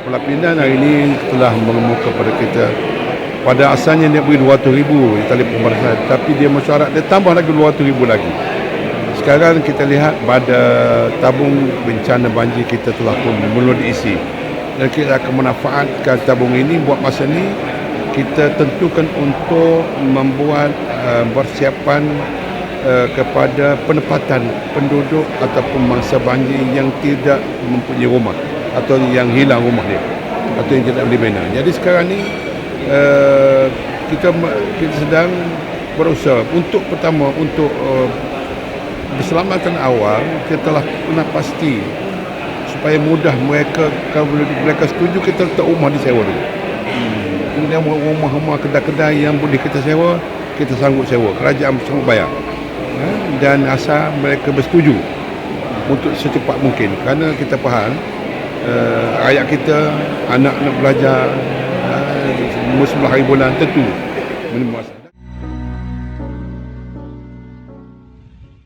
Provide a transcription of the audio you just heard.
Pelapindan hari ini telah mengemuka pada kita. Pada asalnya dia beri 200 ribu di tali pembalasan tapi dia mesyuarat dia tambah lagi 200 ribu lagi. Sekarang kita lihat pada tabung bencana banjir kita telah pun mula diisi dan kita akan memanfaatkan tabung ini buat masa ini kita tentukan untuk membuat uh, persiapan uh, kepada penempatan penduduk ataupun mangsa banjir yang tidak mempunyai rumah atau yang hilang rumah dia atau yang tidak boleh bina. Jadi sekarang ni uh, kita kita sedang berusaha untuk pertama untuk uh, keselamatan awal kita telah pernah pasti supaya mudah mereka kalau mereka setuju kita letak rumah disewa dulu. Kemudian rumah-rumah kedai-kedai yang boleh kita sewa kita sanggup sewa kerajaan sanggup bayar ha? dan asal mereka bersetuju untuk secepat mungkin kerana kita faham uh, rakyat kita anak nak belajar uh, semua sebelah hari bulan tentu. Menemukan